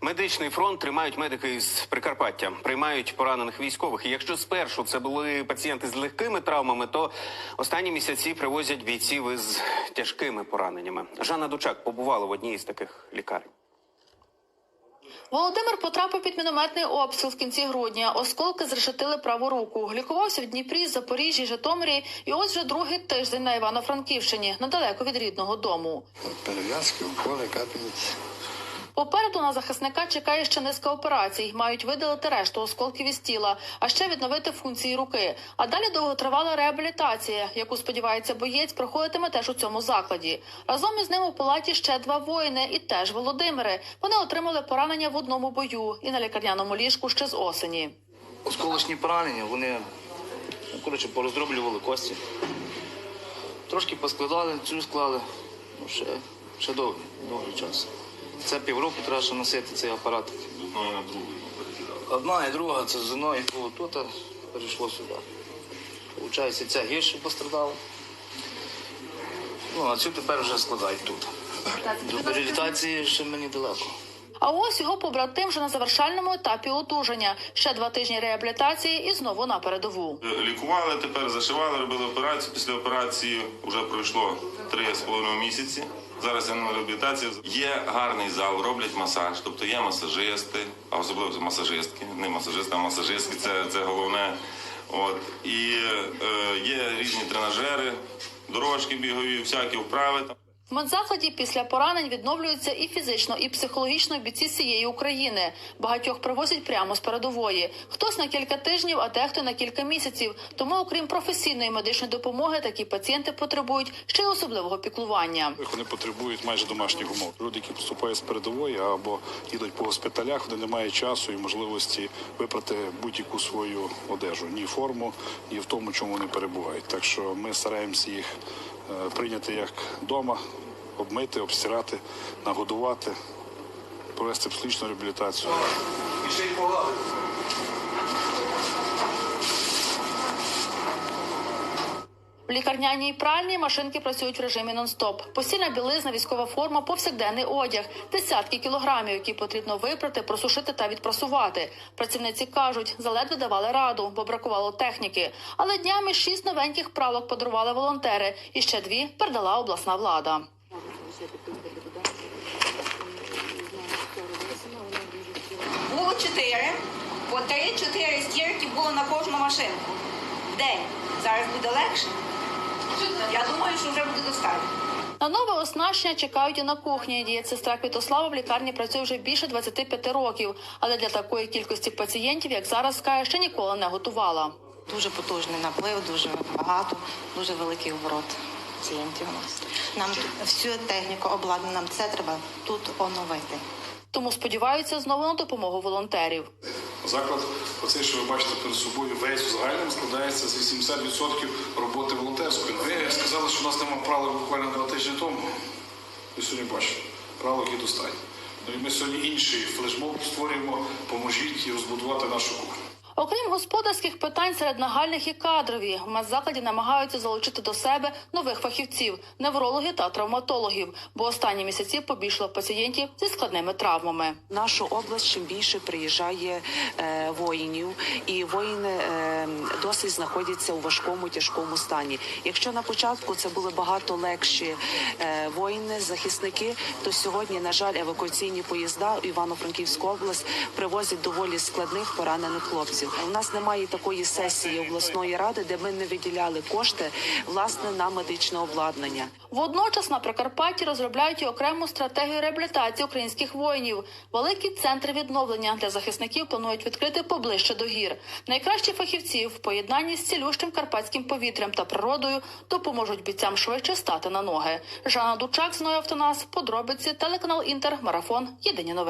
Медичний фронт тримають медики із Прикарпаття, приймають поранених військових. І якщо спершу це були пацієнти з легкими травмами, то останні місяці привозять бійців із тяжкими пораненнями. Жанна Дучак побувала в одній із таких лікарень. Володимир потрапив під мінометний обстріл в кінці грудня. Осколки зрешетили праву руку. Лікувався в Дніпрі, Запоріжжі, Житомирі. І ось вже другий тиждень на Івано-Франківщині, недалеко від рідного дому. Перев'язки, уколи, капельниці. Попереду на захисника чекає ще низка операцій. Мають видалити решту осколків із тіла, а ще відновити функції руки. А далі довготривала реабілітація, яку сподівається боєць, проходитиме теж у цьому закладі. Разом із ним у палаті ще два воїни, і теж Володимири. Вони отримали поранення в одному бою і на лікарняному ліжку ще з осені. осколочні поранення, вони ну, коротше, пороздроблювали кості. Трошки поскладали, цю склали. Ну, ще, ще довгий, довгий час. Це півроку треба ще носити цей апарат. Одна і друга це з одної було тут, а перейшло сюди. Получається, ця гірше пострадала. Ну, а цю тепер вже складають тут. До реабілітації ще мені далеко. А ось його побратим вже на завершальному етапі одужання. Ще два тижні реабілітації і знову на передову. Лікували тепер, зашивали, робили операцію. Після операції вже пройшло три з половиною місяці. Зараз я на реабілітації. Є гарний зал, роблять масаж, тобто є масажисти, а особливо масажистки, не масажисти, а масажистки це, це головне. От і е, є різні тренажери, дорожки бігові, всякі вправи. В медзакладі після поранень відновлюються і фізично, і психологічно бійці з цієї України. Багатьох привозять прямо з передової. Хтось на кілька тижнів, а дехто на кілька місяців. Тому, окрім професійної медичної допомоги, такі пацієнти потребують ще й особливого піклування. Вони потребують майже домашніх умов. Люди, які поступають з передової або їдуть по госпіталях, вони не мають часу і можливості випрати будь-яку свою одежу, ні форму, ні в тому, чому вони перебувають. Так що ми стараємося їх прийняти як вдома, обмити, обстирати, нагодувати, провести психічну реабілітацію. В лікарняній пральні машинки працюють в режимі нон-стоп. Постільна білизна, військова форма, повсякденний одяг, десятки кілограмів, які потрібно випрати, просушити та відпрасувати. Працівниці кажуть, заледве давали раду, бо бракувало техніки. Але днями шість новеньких пралок подарували волонтери, і ще дві передала обласна влада. Було чотири, по три-чотири стірки було на кожну машинку день. Зараз буде легше. Я думаю, що вже буде достатньо. На нове оснащення чекають і на кухні. Дієцестра Квітослава в лікарні працює вже більше 25 років, але для такої кількості пацієнтів, як зараз каже, ще ніколи не готувала. Дуже потужний наплив, дуже багато, дуже великий оборот пацієнтів у нас. Нам всю техніку обладнання, нам це треба тут оновити. Тому сподіваються знову на допомогу волонтерів. Заклад, оцей, що ви бачите перед собою, весь в загальному складається з 80% роботи. Ви сказали, що у нас немає правил буквально два тижні тому. Ви сьогодні бачите, правил є достатньо. Ми сьогодні інший флешмоб створюємо, поможіть і розбудувати нашу кухню. Окрім господарських питань серед нагальних і кадрові, в медзакладі намагаються залучити до себе нових фахівців, неврологів та травматологів, бо останні місяці побільшало пацієнтів зі складними травмами. Нашу область чим більше приїжджає е, воїнів, і воїни е, досить знаходяться у важкому тяжкому стані. Якщо на початку це були багато легші е, воїни, захисники, то сьогодні, на жаль, евакуаційні поїзда в Івано-Франківську область привозять доволі складних поранених хлопців. У нас немає такої сесії обласної ради, де ми не виділяли кошти власне на медичне обладнання. Водночас на Прикарпатті розробляють окрему стратегію реабілітації українських воїнів. Великі центри відновлення для захисників планують відкрити поближче до гір. Найкращі фахівці в поєднанні з цілющим карпатським повітрям та природою допоможуть бійцям швидше стати на ноги. Жанна Дучак, Зноя Автонас, подробиці, телеканал Інтер, марафон. Єдині новини.